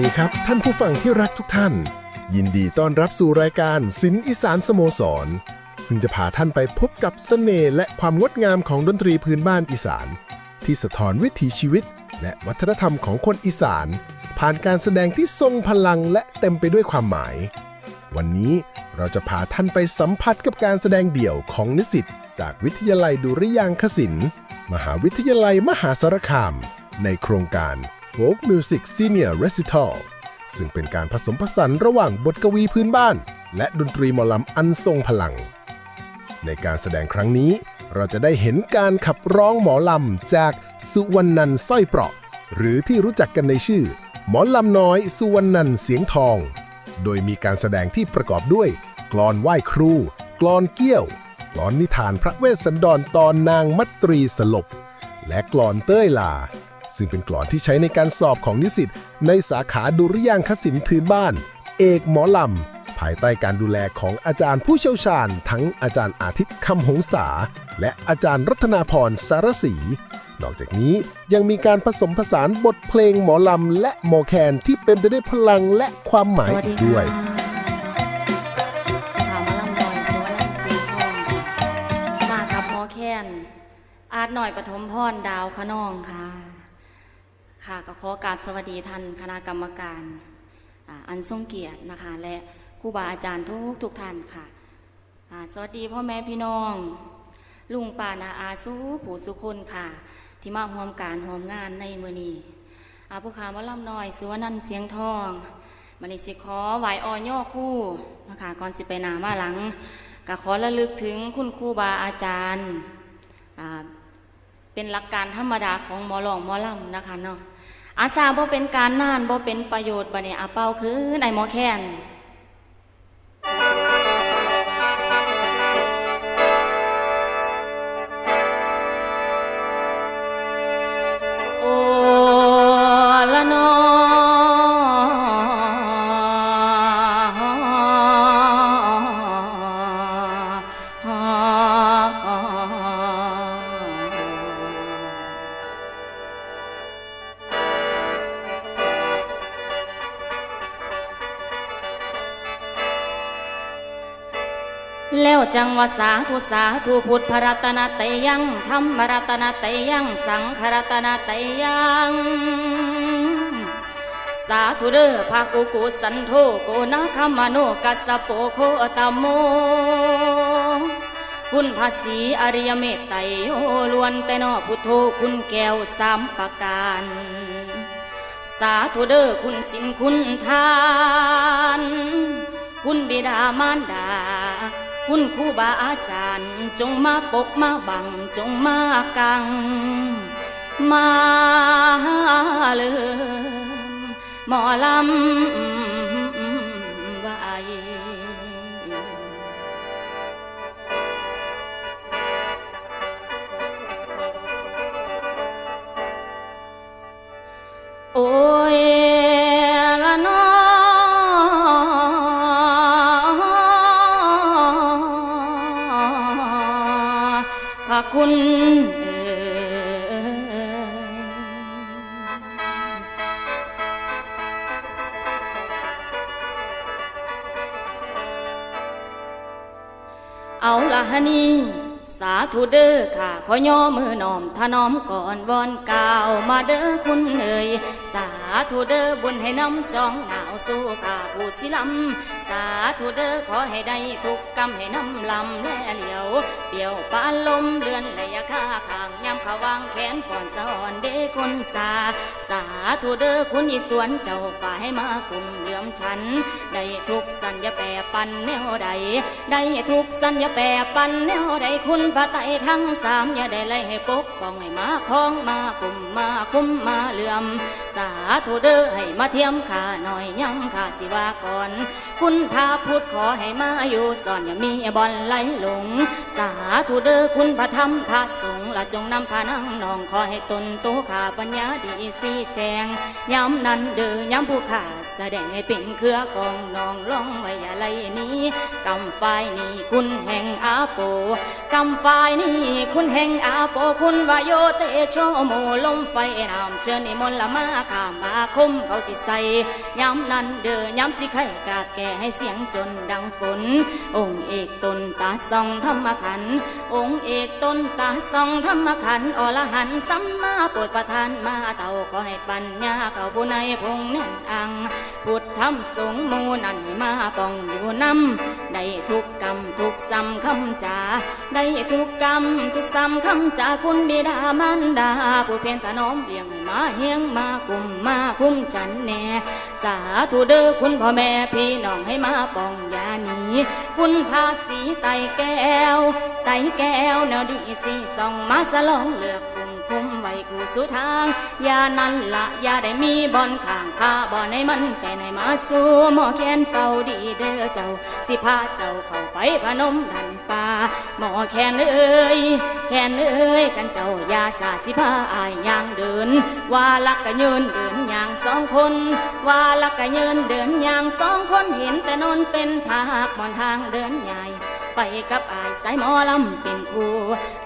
ดีครับ ท่านผู้ฟังที่รักทุกท่าน ยินดีต้อนรับสู่รายการสินอีสานสโมสร ซึ่งจะพาท่านไปพบกับเสน่ห์และความงดงามของดนตรีพื้นบ้านอีสาน ที่สะท้อนวิถีชีวิต และวัฒนธรรมของคนอีสาน ผ่านการแสดงที่ทรงพลังและเต็มไปด้วยความหมาย วันนี้เราจะพาท่านไปสัมผัสกับการแสดงเดี่ยวของนิสิตจากวิทยาลัยดุริยางคศิลป์มหาวิทยาลัยมหาสารคาม ในโครงการ Folk Music Senior Recital ซึ่งเป็นการผสมผสานระหว่างบทกวีพื้นบ้าน และดนตรีหมอลำอันทรงพลัง ในการแสดงครั้งนี้ เราจะได้เห็นการขับร้องหมอลำจากสุวรรณนันสร้อยเปราะ หรือที่รู้จักกันในชื่อ หมอลำน้อยสุวรรณนันเสียงทอง โดยมีการแสดงที่ประกอบด้วยกลอนไหว้ครูกลอนเกี้ยวกลอนนิทานพระเวสสันดรตอนนางมัตรีสลบ และกลอนเต้ยลา ซึ่งเป็นกลอนที่ใช้ในการสอบของนิสิตในสาขาดุริยางคศิลป์ทืนบ้าน เอกหมอลำ ภายใต้การดูแลของอาจารย์ผู้เชี่ยวชาญ ทั้งอาจารย์อาทิตย์คำหงษา และอาจารย์รัตนาพรสารศรีนอกจากนี้ยังมีการผสมผสานบทเพลงหมอลำและหมอแคนที่เป็นไปด้วยพลังและความหมายอีกด้วยค่ะข่าวมาลำลอยสุวรรณสีทองมากับหมอแคนอาจหน่อยปฐมพรดาวขนองค่ะ ค่ะก็ขอกราบสวัสดีท่านคณะกรรมการอันทรงเกียรตินะคะ และครูบาอาจารย์ทุกทุกท่านค่ะสวัสดีพ่อแม่พี่น้อง ลุงป่านาอาสู้ผู้สุคนค่ะ ที่มาร่วมการร่วมงานในมือนี้อาผู้ขามาล่ำน้อยสุวรรณเสียงทองมันนี้สิขอไหวออย่อคู่นะคะก่อนสิไปนามาหลังก็ขอระลึกถึงคุณครูบาอาจารย์เป็นหลักการธรรมดาของหมอหลองหมอล่ำนะคะเนาะ อาซาบ่เป็นการน่านบ่เป็นประโยชน์บัดนี้อาเป้าคือนายหมอแคน แล้วจังวาสาธุสาธุพุทธรัตนเตยังธรรมรัตนเตยังสังฆรัตนเตยังสาธุเดอภากุกุสันโธโกนาคามโนกัสโปโคตโมคุณภาษีอริยเมตไตโอล้วนแต่นอพุทโธคุณแก้วสามประการ สาธุเดอคุณสินคุณทาน คุณบิดามารดา คุณครูบาอาจารย์ จงมาปกมาบัง จงมากัง มาเลยหมอลำไว้ อค่ะขอย่อมือน้อมถนอมก่อนวอนกล่าวมาเด้อคุณเอ่ยสาธุเด้อบุญให้น้ำจองหนาวสู้กาผู้สิลำสาธุเด้อขอให้ได้ทุกกรรมให้น้ำลำแล่เหลียวเปี่ยวปานลมเลือนระยะค่าขา ขาวางแขนก่อนสอนเด้คนสา สาธุเด้อคุณอีสวนเจ้าฝ่ายมากลุ่มเหลื่อมฉัน ได้ทุกสัญญาแปรปันแนวใด ได้ทุกสัญญาแปรปันแนวใดคุณพระไตทั้งสามอย่าได้ไล่ให้ปกป้องให้มาคล้องมากลุ่มมาคุ้มมาเหลื่อม สาธุเด้อให้มาเทียมข้าหน่อยย้ำข้าสิว่าก่อน คุณพาพุทธขอให้มาอยู่สอนอย่ามีบอลไหลหลง สาธุเด้อคุณพระธรรมพระสงฆ์ละจงนำพานังนองขอให้ตนโตขาปัญญาดีสีแจงย้ำนั้นเด้อย้ำผู้ขาแสดงให้เป็นเครือกองนองร้องไว้อะไรนี้กำฝ่ายนี้คุณแห่งอาโปกำฝ่ายนี้คุณแห่งอาโปคุณวายโยเตโชโมลมไฟนามเชิญนิมนต์ละมาข้ามาคมเขาจิใส่ย้ำนั้นเด้อย้ำสิไข่กาแก่ให้เสียงจนดังฝน องค์เอกตนตาส่องธรรมขัน องค์เอกตนตาส่องธรรมขันธ์อรหันสัมมาโปรดประทานมาเต่าขอให้ปัญญาเข้าผู้ในพงแน่นอัง พุทธธรรมสงฆ์มูนันห้มาป้องอยู่นำ ได้ทุกกรรมทุกซ้ำคำจาได้ทุกกรรมทุกซ้ำคำจาคุณบิดามารดา ผู้เพียงถนอมเลี้ยงมาเฮียงมากุมมาคุ้มฉันแน่สาธุเด้อคุณพ่อแม่พี่น้องให้มาป้องยาหนีคุณภาษีไตแก้ว ไตแก้วแนวดีสิส่องมาสลองเลือก ขู่สู่ทาง อยานั้นละอยาได้มีบอนข้างข้าบ่อนให้มันไปในมาสู่หมอแคนเป่าดีเด้อเจ้า สิพาเจ้าเข้าไปพนมดันป่าหมอแคนเอ้ยแคนเอ้ยกันเจ้าอยาสาสิพาอายย่างเดิน ว่าลักกะยืนเดินอย่างสองคน ว่าลักกะยืนเดินอย่างสองคนเห็นแต่นอนเป็นภาคบอนทางเดินใหญ่ ไปกับอายสายหมอลำเป็นครู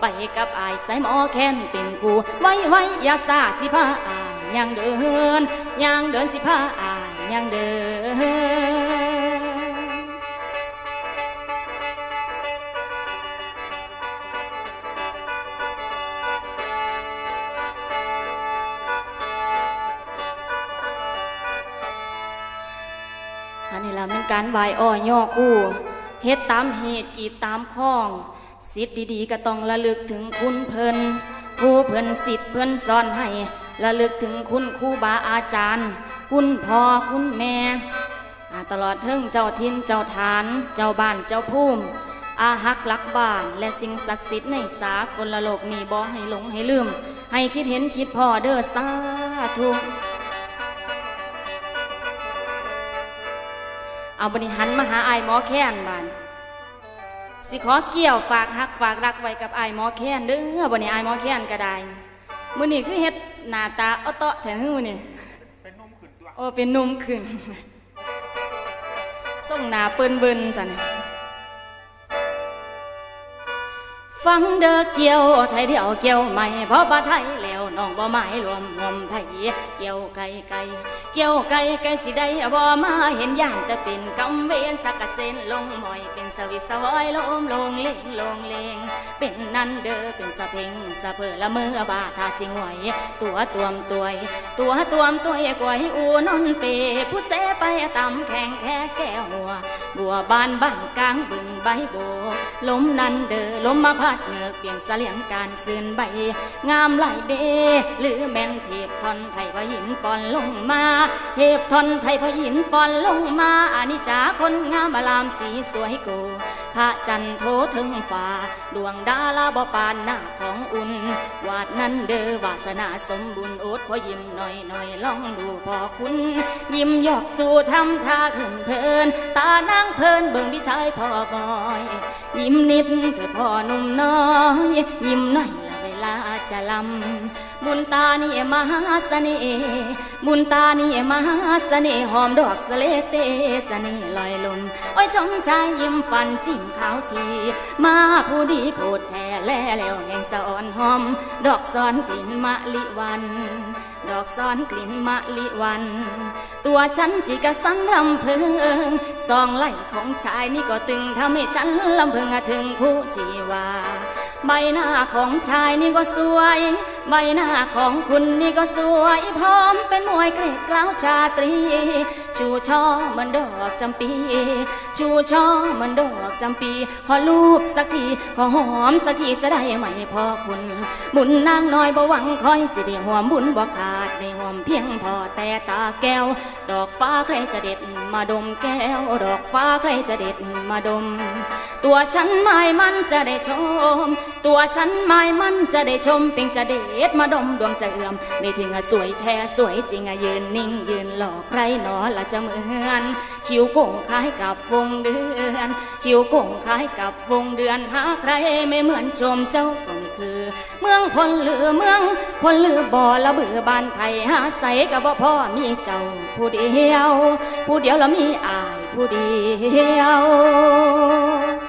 ไปกับอายสายหมอแค้นเป็นครูไว้ไว้อย่าซาสิพาอายยังเดินยังเดินสิพาอายยังเดินอันนี้ละเป็นการไหวอ้อย่อคู่ เฮ็ดตามเหตุกีดตามข้อง สิทธิ์ดีๆก็ต้องระลึกถึงคุณเพิ่นผู้เพิ่นสิทธิ์เพิ่นสอนให้ระลึกถึงคุณครูบาอาจารย์ คุณพ่อคุณแม่ตลอดเทิงเจ้าทินเจ้าฐาน เจ้าบ้านเจ้าภูมิอาหักหลักบ้านและสิ่งศักดิ์สิทธิ์ในสากลโลกนี้บ่ให้หลงให้ลืม ให้คิดเห็นคิดพ่อเด้อสาธุ เอาบริหันมาหาไอายหมอแค้นบานสิขอเกี่ยวฝากหักฝากรักไว้กับไอายหมอแค้นเด้อบันนี้ไอายหมอแค้นก็ได้มื้อนี้คือเฮ็ดหน้าตาเอาเตาะแถวหูนี่เป็นนุ่มขึ้นตัวโอ้เป็นนุ่มขึ้นส่งหน้าเปิ้นเบิ่นซะนี่ฟังเด้อเกี่ยวไทยเดียวเกี่ยวใหม่เพราะบ่ไทยแล้ว น้องบ่หมายรวมหวมไผเกี่ยวไก่ไก่เกี่ยวไก่ไก่สิได้บ่มาเห็นย่านแต่เป็นกำเวนสักเซ็นลงหมอยเป็นสวิตสวอยลมลงเลงลงเลงเป็นนั่นเด้อเป็นสะเพงสะเพอละเมื่อบาทาสิงวยตัวตวมตัวยตัวตวมตัวยกวยอูนนเปผู้เสไปตำแข่งแค่แก้วหัวบัวบานบางกลางบึง ใบโบลมนั้นเด้อลมมาพัดเงือกเปลี่ยนเสลียงการซื่นใบ งามหลายเดหรือแมงเทพทอนไทยพหินปอนลงมา เทพทอนไทยพหินปอนลงมาอานิจจาคนงามอลามสีสวยกู พระจันทร์โทถึงฟ้า ดวงดาราบ่ปานหน้าของอุ่น วาดนั้นเดอวาสนาสมบุญโอดพอยิ้มหน่อยหน่อยลองดูพอคุณ ยิ้มหยอกสู่ทำท่าขึ้นเพลิน ตานางเพลินเบิ่งพี่ชายพ่อบอย ยิ้มนิดเพื่อพ่อหนุ่มน้อย ยิ้มหน่อย ลาจะลำบุญตานี่มหาเสน่ห์บุญตานี่มหาเสน่ห์หอมดอกสเลเตเสน่ห์ลอยลมอ้ยชมชายยิ้มฟันจิ้มขาวที มาผู้ดีพูดแท้แล่แล้วแห่งสะอ่อนหอม ดอกซ้อนกลิ่นมะลิวันดอกซ้อนกลิ่นมะลิวัน ตัวฉันจิกะสันรำเพึงสองไหล่ของชายนี่ก็ตึงทำให้ฉันลำเพึงถึงคู่ชีวา ใบหน้าของชายนี่ก็สวย ใบหน้าของคุณนี่ก็สวยพร้อมเป็นมวยเกรดกล้าวชาตรี ชูช่อเหมือนดอกจำปี ชูช่อเหมือนดอกจำปี ขอรูปสักที ขอหอมสักทีจะได้ไหมพ่อคุณ บุญนางน้อยบ่หวังคอยสิได้หวมบุญบ่ขาดได้หวมเพียงพอแต่ตาแก้ว ดอกฟ้าใครจะเด็ดมาดมแก้ว ดอกฟ้าใครจะเด็ดมาดม ตัวฉันไม่มันจะได้ชม ตัวฉันไม่มันจะได้ชมเพียงจะเด็ดมาดมดวงจะเอื่อมไม่ถึงอะสวยแท้สวยจริงอะยืนนิ่งยืนหลอกใครหนอละจะเหมือนคิ้วโก่งคล้ายกับวงเดือนคิ้วโก่งคล้ายกับวงเดือนหาใครไม่เหมือนชมเจ้าก็ไม่คือ เมืองพลหรือเมืองพลหรือบ่อละเบือบานไผ่หาใสกับบ่พ่อมีเจ้าผู้เดียว ผู้เดียวล้วมีอายผู้เดียว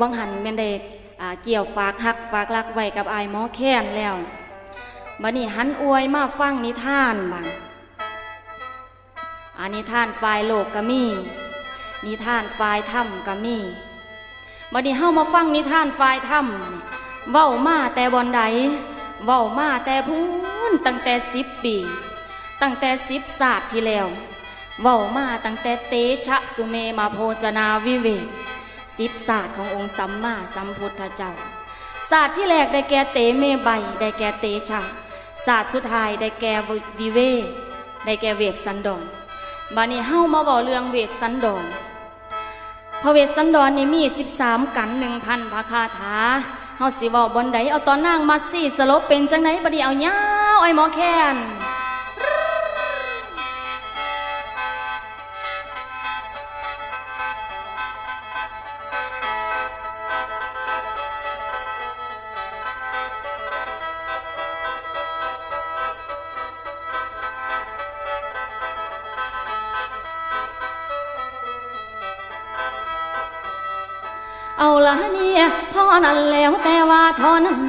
วังหันแม่นได้เกี่ยวฝากหักฝากรักไว้กับไอายหมอแค้นแล้วบัดนี้หันอวยมาฟังนิทานบางอันนิทานฝ่ายโลกก็มี นิทานฝ่ายถ้ำก็มีบัดนี้เฮามาฟังนิทานฝ่ายถ้ำเว้ามาแต่บอนใดเว้ามาแต่พูนตั้งแต่สิบปี ตั้งแต่สิบศาสตร์ที่แล้วเว้ามาตั้งแต่เตชะสุเมมาโพจนาวิเวก สิบศาสตร์ขององค์สัมมาสัมพุทธเจ้าศาสตร์ที่แรกได้แก่เตเมใบได้แก่เตชะศาสตร์สุดท้ายได้แก่วิเว ได้แก่เวสสันดรบานี้เฮ้ามาบอกเรื่องเวสสันดรพระเวสสันดรนี่มี 13 กันหนึ่งพันพระคาถาเฮาสิเว้าบนใดเอาตอนนางมัดซี่สลบเป็นจังไหนบัดนี้เอายาวไอ้หมอแคน เอาละเนี่ยพ่อนั้นแล้วแต่ว่าทอนั้น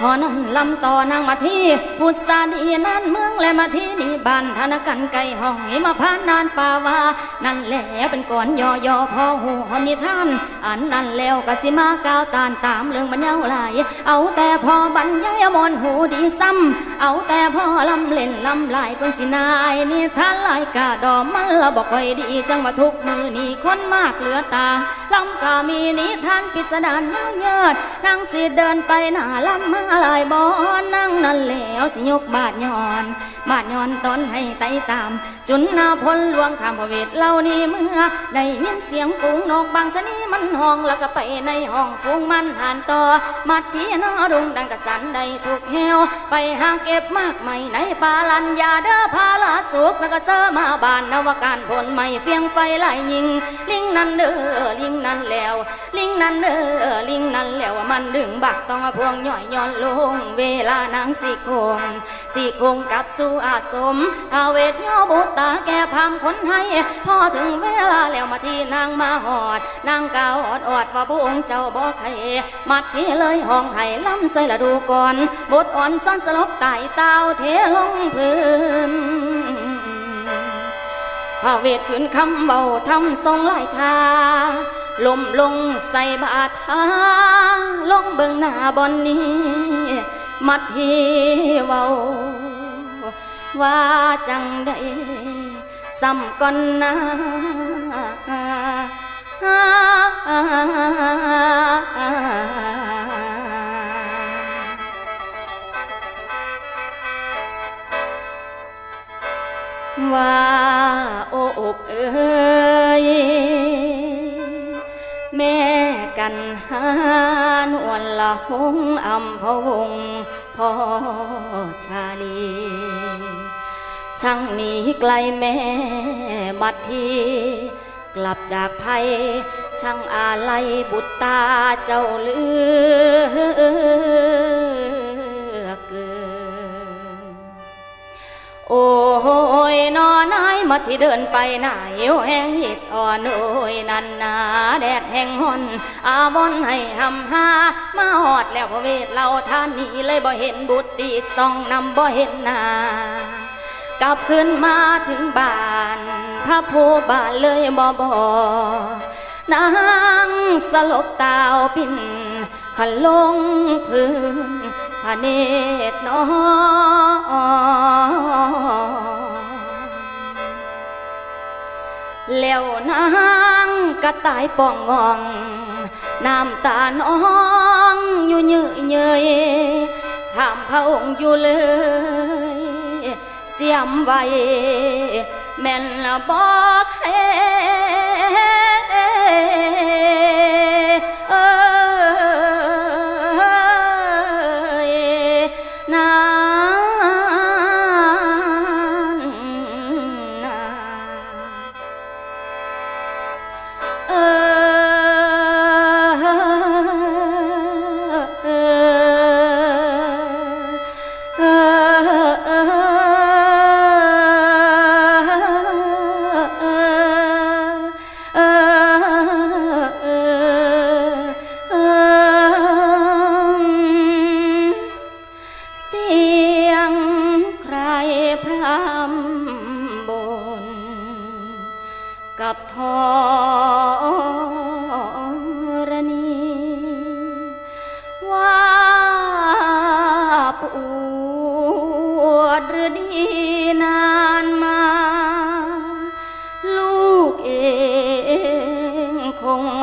พอนั้นลำต่อนางมาที่พุทธาดีนั่นเมืองและมาที่นี่บ้านธนกันไก่ห้องหิมาพานนานป่าวานั่นแหละเป็นก่อนยอยอพ่อหูหอมนิทาน อันนั้นแล้วกสิมาก้าวตานตามเรื่องบรรยาวหลาย เอาแต่พอบรรยายมอนหูดีซ้ำเอาแต่พอลำเล่นลำลายเพิ่นสินายนี่ท่านลายกาดอมมันละบอกค่อยดีจังว่าทุกมือนี่คนมากเหลือตาลำกามีนิทานพิสดารยาวเยิดนางสิเดินไปหน้าลำมาลายบอนนั่งนั่นแล้วสิยกบาดย้อนบาดย้อนตอนให้ไตตาม จุนนาพลลวงข้ามพะเวทเหล่านี้เมื่อได้ยินเสียงฝูงนกบางชนีมันห้องแล้วก็ไปในห้องฝูงมันหานต่อ มัดที่นอรุงดังกระสันได้ถูกเหีวไปหาเก็บมากไม่ในป่าลันยาเด้อพาลาสุกสกกะเซอมาบานนวการผลไม่เพียงไฟไล่ยิง ลิงนั่นเด้อลิงนั่นแล้ว ลิงนั่นเด้อลิงนั่นแล้วมันดึงบักต้องพวงย่อยย้อนลง เวลานางสีโคงสีโคงกับสู่อาสมอาเวทย่อบุตตาแก่พามคนให้ พอถึงเวลาแล้วมาที่นางมาหอด นางเกาอดอดว่าพระองค์เจ้าบอกใครมัดที่เลยห้องไห้ล้ำใส่ละดูก่อนบทอ่อนซ่อนสลบไต่เต้าเทลงพื้นพระเวทขืนคำเบาทำทรงไหล่ทาลมลงใส่บาทาลงเบิ่งหน้าบอนนี้ มัดทีเว้าว่าจังได้ซ้ำก่อนนะ ว่าโอ้อกเอ้ยแม่กันหานวลละหงอำพวงพ่อชาลีช่างหนีไกลแม่บัดที กลับจากภัย ช่างอาลัยบุตรตาเจ้าเลือเกินโอ้ยนอนายมาที่เดินไปหน้าเหวแห้งหิดอ่อนโอยนันนาแดดแห้งหอนอาวอนให้หำหามาหอดแล้วพระเวทเราท่านนี้เลยบ่เห็นบุตรตีส่องนำบ่เห็นนา กลับขึ้นมาถึงบ้าน พระผู้บานเลยบ่บอนางสลบตาวปิ่นขันลงพื้นพระเนตรน้องแล้วนางกระต่ายป่องงอง น้ำตาน้องอยู่เยอเยยถามพระองค์อยู่เลย เสียมไว้แม่นละบอกเฮเอ้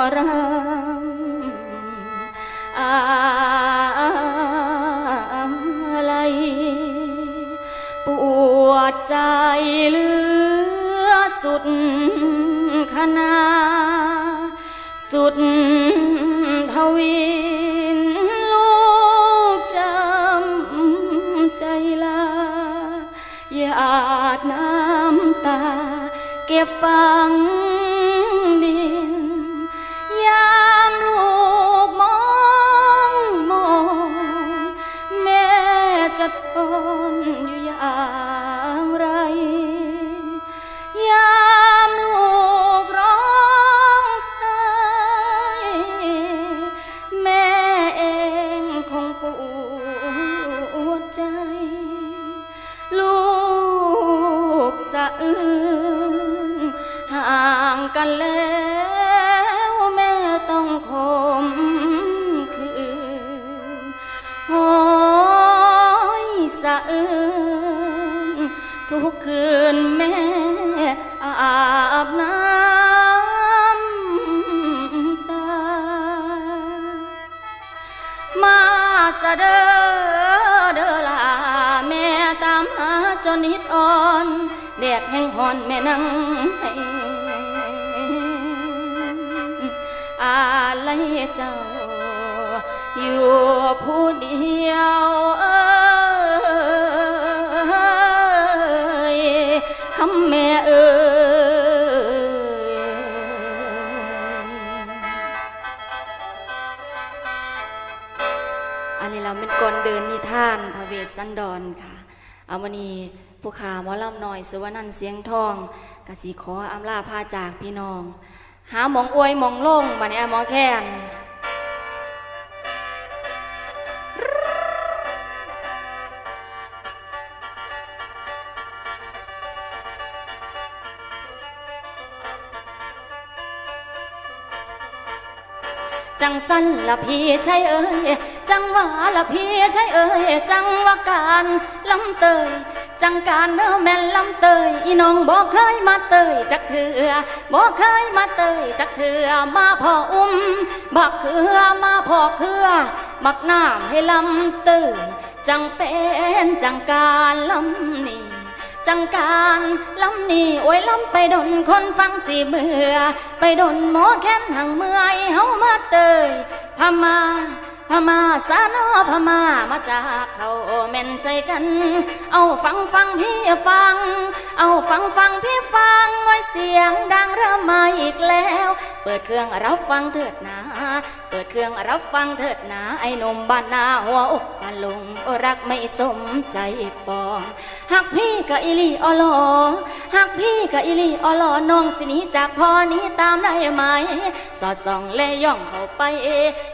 ค สะอื้นห่างกันแล้วแม่ต้องคมคืนโอ้ยสะอื้นทุกคืนแม่ อนแม่นั่งอะไรเจ้า อยู่ผู้เดียวเอ้ยคำแม่เอ้ยอันนี้เราเป็นกลเดินนิทานพระเวสสันดรค่ะ เอาวันนี้ ผู้ขาหมอลำหน่อยสุวรรณันเสียงทองกสิขออำลาพาจากพี่น้อง หาหมองอวยหมองลงบัดนี้หมอแค้นจังสั้นละพี่ใช่เอ่ยจังหวะละพี่ใช่เอ่ยจังว่าการลำเตย จังการเด้อแม่นลำเตยอีน้องบอกเคยมาเตยจักเถือบอกเคยมาเตยจักเถือมาพ่ออุ้มบักเขือมาพ่อเขือบักน้ำให้ลำเตยจังเป็นจังการลำนี้จังการลำนี้โอ้ยลำไปดนคนฟังสิเบื่อ ไปดนหมอแค้นหังเมื่อยเฮามาเตยพม่า ม่าสานอพม่ามาจากเขาเม่นใส่กัน เอาฟังฟังพี่ฟัง เอาฟังฟังพี่ฟังไว้เสียงดังเริ่มมาอีกแล้ว เปิดเครื่องรับฟังเถิดนา เปิดเครื่องรับฟังเถิดหนาไอ้หนุ่มบ้านนาหัวอกบ้านลงรักไม่สมใจปองหักพี่กับอิลีอลอหักพี่กับอิลีอลอน้องสินี้จากพ่อนี้ตามได้ไหม สอดส่องเลยย่องเข้าไปเอ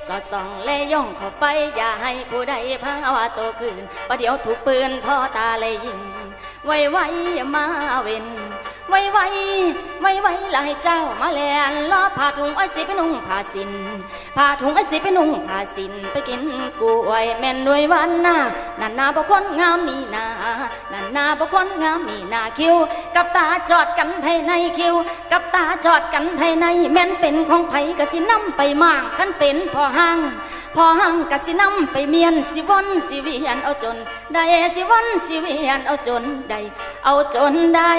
สอดส่องเลยย่องเข้าไป อย่าให้ผู้ใดพาว่าโตขึ้นประเดี๋ยวถูกปืนพ่อตาเลยยิงไว้ไวๆมาเว้น ไว้ไวๆไว้ไว้ลายเจ้ามาแลนล้อผ้าถุงไอ้สิไปนุ่งผ้าสินผ้าถุงไอ้สิไปนุ่งผ้าสินไปกินกล้วยแม่นด้วยวันหน้านันนาบ่คนงามมีหนานันนาบ่คนงามมีหนาคิว กับตาจอดกันไทยในคิว กับตาจอดกันไทยใน แม่นเป็นของไผกะสินำไปมั่างคันเป็นพ่อห้าง พอหังกะสินำไปเมียนสิวนสิเวียนเอาจนได้สิวนสิเวียนเอาจนได้เอาจนได้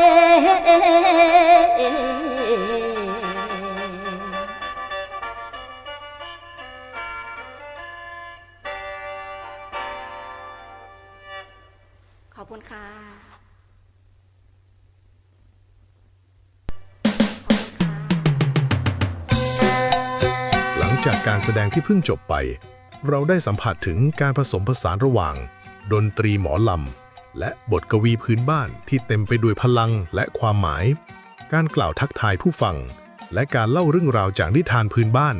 ขอบคุณค่ะ จากการแสดงที่เพิ่งจบไป เราได้สัมผัสถึงการผสมผสานระหว่าง ดนตรีหมอลำ และบทกวีพื้นบ้านที่เต็มไปด้วยพลังและความหมาย การกล่าวทักทายผู้ฟัง และการเล่าเรื่องราวจากนิทานพื้นบ้าน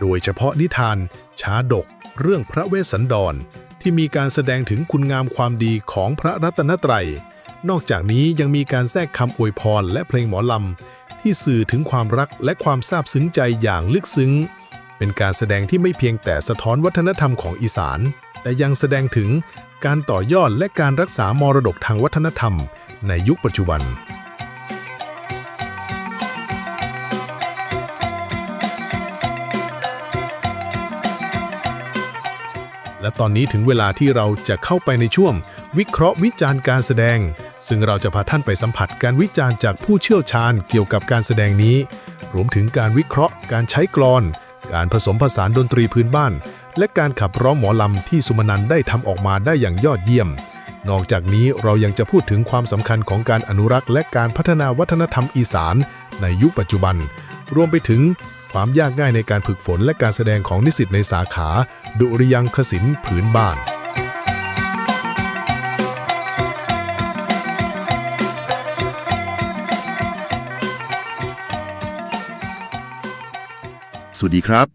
โดยเฉพาะนิทาน ชาดก เรื่องพระเวสสันดร ที่มีการแสดงถึงคุณงามความดีของพระรัตนตรัย นอกจากนี้ยังมีการแทรกคำอวยพรและเพลงหมอลำที่สื่อถึงความรักและความซาบซึ้งใจอย่างลึกซึ้ง เป็นการแสดงที่ไม่เพียงแต่สะท้อนวัฒนธรรมของอีสาน แต่ยังแสดงถึงการต่อยอดและการรักษามรดกทางวัฒนธรรมในยุคปัจจุบัน และตอนนี้ถึงเวลาที่เราจะเข้าไปในช่วง วิเคราะห์วิจารณ์การแสดง ซึ่งเราจะพาท่านไปสัมผัสการวิจารณ์จากผู้เชี่ยวชาญเกี่ยวกับการแสดงนี้ รวมถึงการวิเคราะห์การใช้กลอน การผสมผสานดนตรีพื้นบ้าน และการขับร้องหมอลำที่สุมนันได้ทำออกมาได้อย่างยอดเยี่ยม นอกจากนี้เรายังจะพูดถึงความสำคัญของการอนุรักษ์และการพัฒนาวัฒนธรรมอีสานในยุคปัจจุบัน รวมไปถึงความยากง่ายในการฝึกฝนและการแสดงของนิสิตในสาขา ดุริยางคศิลป์ผืนบ้าน สวัสดีครับ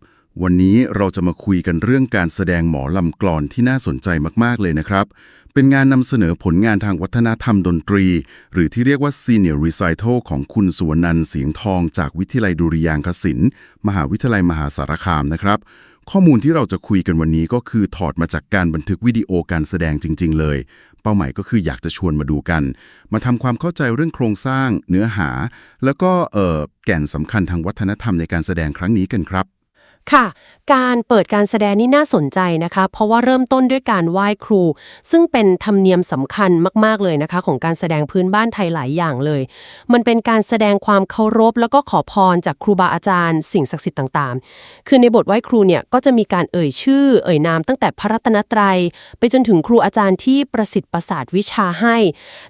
วันนี้เราจะมาคุยกันเรื่องการแสดงหมอลำกลอนที่น่าสนใจมาก ๆ เลยนะครับ เป็นงานนำเสนอผลงานทางวัฒนธรรมดนตรี หรือที่เรียกว่า Senior Recital ของคุณสุวรรณันท์เสียงทอง จากวิทยาลัยดุริยางคศิลป์มหาวิทยาลัยมหาสารคามนะครับ ข้อมูลที่เราจะคุยกันวันนี้ก็คือถอดมาจากการบันทึกวิดีโอการแสดงจริง ๆ เลย เป้าหมายก็คืออยากจะชวนมาดูกัน มาทำความเข้าใจเรื่องโครงสร้าง เนื้อหา แล้วก็แก่นสำคัญทางวัฒนธรรมในการแสดงครั้งนี้กันครับ ค่ะ การเปิดการแสดงนี่น่าสนใจนะคะ เพราะว่าเริ่มต้นด้วยการไหว้ครู ซึ่งเป็นธรรมเนียมสำคัญมากๆเลยนะคะ ของการแสดงพื้นบ้านไทยหลายอย่างเลย มันเป็นการแสดงความเคารพ แล้วก็ขอพรจากครูบาอาจารย์ สิ่งศักดิ์สิทธิ์ต่างๆ คือในบทไหว้ครูเนี่ยก็จะมีการเอ่ยชื่อ เอ่ยนามตั้งแต่พระรัตนตรัย ไปจนถึงครูอาจารย์ที่ประสิทธิ์ประสาทวิชาให้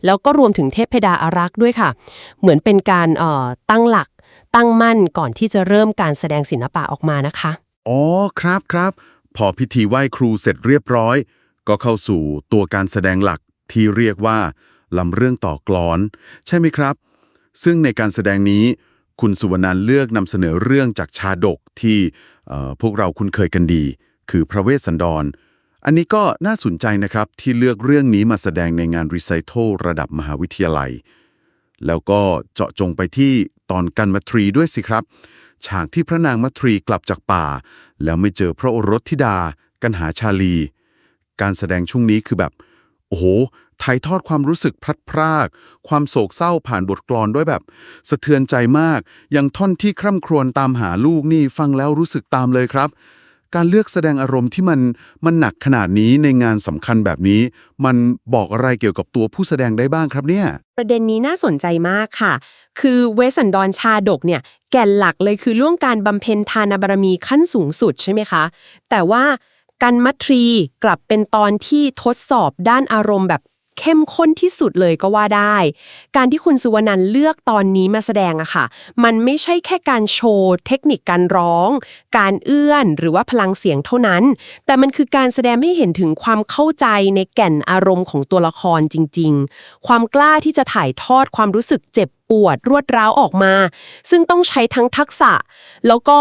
แล้วก็รวมถึงเทพดาอารักษ์ด้วยค่ะ เหมือนเป็นการออตั้งหลัก ตั้งมั่นก่อนที่จะเริ่มการแสดงศิลปะออกมานะคะ อ๋อครับครับ พอพิธีไหว้ครูเสร็จเรียบร้อย ก็เข้าสู่ตัวการแสดงหลักที่เรียกว่าลำเรื่องต่อกลอน ใช่ไหมครับ ซึ่งในการแสดงนี้ คุณสุวรรณันเลือกนำเสนอเรื่องจากชาดกที่เอ่อพวกเราคุ้นเคยกันดี คือพระเวสสันดร อันนี้ก็น่าสนใจนะครับที่เลือกเรื่องนี้มาแสดงในงานรีไซเคิลระดับมหาวิทยาลัย แล้วก็เจาะจงไปที่ ตอนกันมัทรีด้วยสิครับ ฉากที่พระนางมัทรีกลับจากป่า แล้วไม่เจอพระโอรสธิดา กันหาชาลี การแสดงช่วงนี้คือแบบ โอ้โหถ่ายทอดความรู้สึกพลัดพราก ความโศกเศร้าผ่านบทกลอนด้วยแบบ สะเทือนใจมาก อย่างท่อนที่คร่ำครวญตามหาลูกนี่ฟังแล้วรู้สึกตามเลยครับ การเลือกแสดงอารมณ์ที่มันมันหนักขนาดนี้ในงานสำคัญแบบนี้ มันบอกอะไรเกี่ยวกับตัวผู้แสดงได้บ้างครับเนี่ย ประเด็นนี้น่าสนใจมากค่ะ คือเวสสันดรชาดกเนี่ย แก่นหลักเลยคือล่วงการบำเพ็ญทานบารมีขั้นสูงสุดใช่ไหมคะ แต่ว่ากันมัทรีกลับเป็นตอนที่ทดสอบด้านอารมณ์แบบ เข้มข้นที่สุดเลยก็ว่าได้ การที่คุณสุวรรณันเลือกตอนนี้มาแสดงอะค่ะ มันไม่ใช่แค่การโชว์เทคนิคการร้อง การเอื้อนหรือว่าพลังเสียงเท่านั้น แต่มันคือการแสดงให้เห็นถึงความเข้าใจในแก่นอารมณ์ของตัวละครจริง ๆ ความกล้าที่จะถ่ายทอดความรู้สึกเจ็บปวดรวดร้าวออกมา ซึ่งต้องใช้ทั้งทักษะ แล้วก็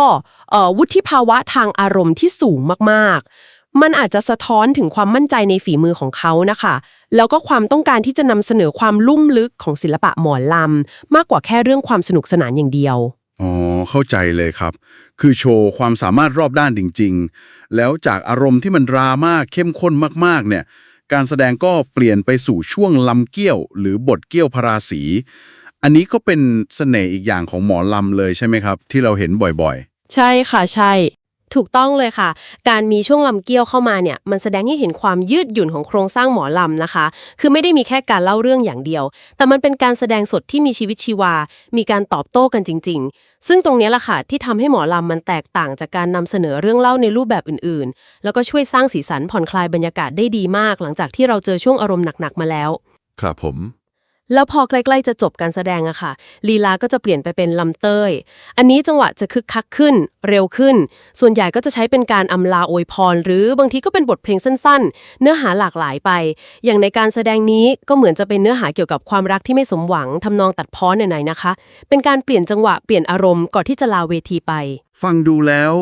วุฒิภาวะทางอารมณ์ที่สูงมากๆ มันอาจจะสะท้อนถึงความมั่นใจในฝีมือของเขานะคะ แล้วก็ความต้องการที่จะนำเสนอความลุ่มลึกของศิลปะหมอลำ มากกว่าแค่เรื่องความสนุกสนานอย่างเดียว อ๋อ เข้าใจเลยครับ คือโชว์ความสามารถรอบด้านจริง ๆ แล้วจากอารมณ์ที่มันดราม่าเข้มข้นมากๆ เนี่ย การแสดงก็เปลี่ยนไปสู่ช่วงลำเกี้ยว หรือบทเกี้ยวพราศีอันนี้ก็เป็นเสน่ห์อีกอย่างของหมอลำเลยใช่ไหมครับ ที่เราเห็นบ่อยใช่ค่ะใช่ ถูกต้องเลยค่ะ การมีช่วงลำเกี้ยวเข้ามาเนี่ย มันแสดงให้เห็นความยืดหยุ่นของโครงสร้างหมอลำนะคะ คือไม่ได้มีแค่การเล่าเรื่องอย่างเดียว แต่มันเป็นการแสดงสดที่มีชีวิตชีวา มีการตอบโต้กันจริง ๆ ซึ่งตรงนี้แหละค่ะที่ทำให้หมอลำมันแตกต่างจากการนำเสนอเรื่องเล่าในรูปแบบอื่นๆ แล้วก็ช่วยสร้างสีสันผ่อนคลายบรรยากาศได้ดีมาก หลังจากที่เราเจอช่วงอารมณ์หนักๆมาแล้ว ครับผม แล้วพอใกล้ๆจะจบการแสดงอะค่ะ ลีลาก็จะเปลี่ยนไปเป็นลำเต้ย อันนี้จังหวะจะคึกคักขึ้น เร็วขึ้น ส่วนใหญ่ก็จะใช้เป็นการอำลาอวยพร หรือบางทีก็เป็นบทเพลงสั้นๆ เนื้อหาหลากหลายไป อย่างในการแสดงนี้ก็เหมือนจะเป็นเนื้อหาเกี่ยวกับความรักที่ไม่สมหวังทำนองตัดพ้อหน่อยๆนะคะ เป็นการเปลี่ยนจังหวะเปลี่ยนอารมณ์ก่อนที่จะลาเวทีไป ฟังดูแล้ว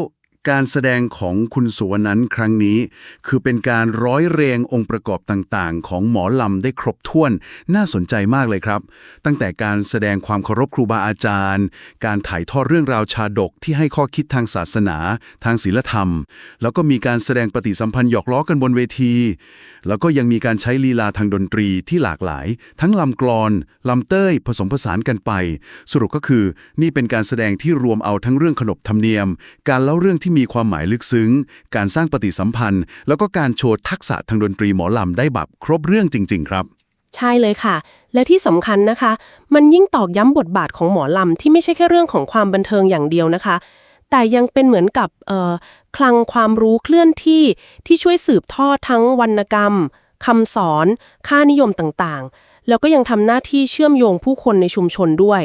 การแสดงของคุณสุวรรณนั้นครั้งนี้ คือเป็นการร้อยเรียงองค์ประกอบต่างๆ ของหมอลำได้ครบถ้วน น่าสนใจมากเลยครับ ตั้งแต่การแสดงความเคารพครูบาอาจารย์ การถ่ายทอดเรื่องราวชาดกที่ให้ข้อคิดทางศาสนา ทางศีลธรรม แล้วก็มีการแสดงปฏิสัมพันธ์หยอกล้อกันบนเวที แล้วก็ยังมีการใช้ลีลาทางดนตรีที่หลากหลาย ทั้งลำกลอนลำเต้ยผสมผสานกันไป สรุปก็คือ นี่เป็นการแสดงที่รวมเอาทั้งเรื่องขนบธรรมเนียม การเล่าเรื่องที่มีความหมายลึกซึ้ง การสร้างปฏิสัมพันธ์ แล้วก็การโชว์ทักษะทางดนตรีหมอลำได้แบบครบเรื่องจริง ๆ ครับ ใช่เลยค่ะ และที่สำคัญนะคะ มันยิ่งตอกย้ำบทบาทของหมอลำที่ไม่ใช่แค่เรื่องของความบันเทิงอย่างเดียวนะคะ แต่ยังเป็นเหมือนกับเอ่อคลังความรู้เคลื่อนที่ที่ช่วยสืบทอดทั้งวรรณกรรมคำสอน ค่านิยมต่างๆ แล้วก็ยังทำหน้าที่เชื่อมโยงผู้คนในชุมชนด้วย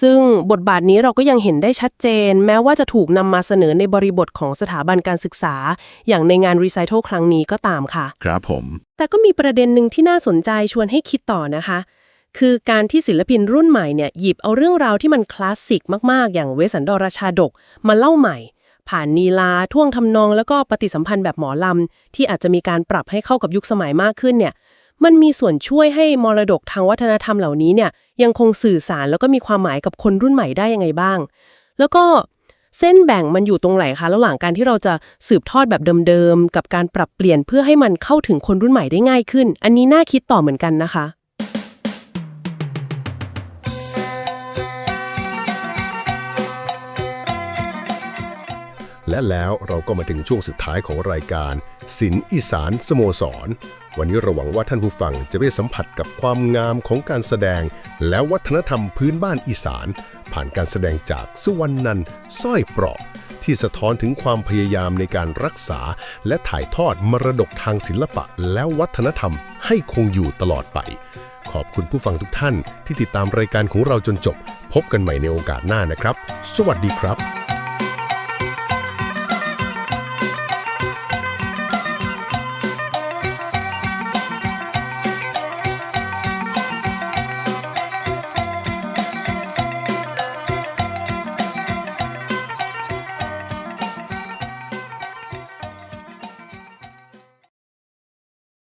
ซึ่งบทบาทนี้เราก็ยังเห็นได้ชัดเจน แม้ว่าจะถูกนำมาเสนอในบริบทของสถาบันการศึกษา อย่างในงานรีไซเคิลครั้งนี้ก็ตามค่ะ ครับผม แต่ก็มีประเด็นหนึ่งที่น่าสนใจชวนให้คิดต่อนะคะ คือการที่ศิลปินรุ่นใหม่เนี่ยหยิบเอาเรื่องราวที่มันคลาสสิกมาก ๆ อย่างเวสสันดรชาดก มาเล่าใหม่ ผ่านนีลาท่วงทำนอง แล้วก็ปฏิสัมพันธ์แบบหมอลำที่อาจจะมีการปรับให้เข้ากับยุคสมัยมากขึ้นเนี่ย มันมีส่วนช่วยให้มรดกทางวัฒนธรรมเหล่านี้เนี่ยยังคงสื่อสารแล้วก็มีความหมายกับคนรุ่นใหม่ได้ยังไงบ้าง แล้วก็เส้นแบ่งมันอยู่ตรงไหนคะระหว่างการที่เราจะสืบทอดแบบเดิมๆ กับการปรับเปลี่ยนเพื่อให้มันเข้าถึงคนรุ่นใหม่ได้ง่ายขึ้น อันนี้น่าคิดต่อเหมือนกันนะคะ และแล้วเราก็มาถึงช่วงสุดท้ายของรายการศิลป์อีสานสโมสร วันนี้เราหวังว่าท่านผู้ฟังจะได้สัมผัสกับความงามของการแสดง และวัฒนธรรมพื้นบ้านอีสาน ผ่านการแสดงจากสุวรรณนันสร้อยเปราะที่สะท้อนถึงความพยายามในการรักษา และถ่ายทอดมรดกทางศิลปะและวัฒนธรรมให้คงอยู่ตลอดไป ขอบคุณผู้ฟังทุกท่านที่ติดตามรายการของเราจนจบ พบกันใหม่ในโอกาสหน้านะครับ สวัสดีครับ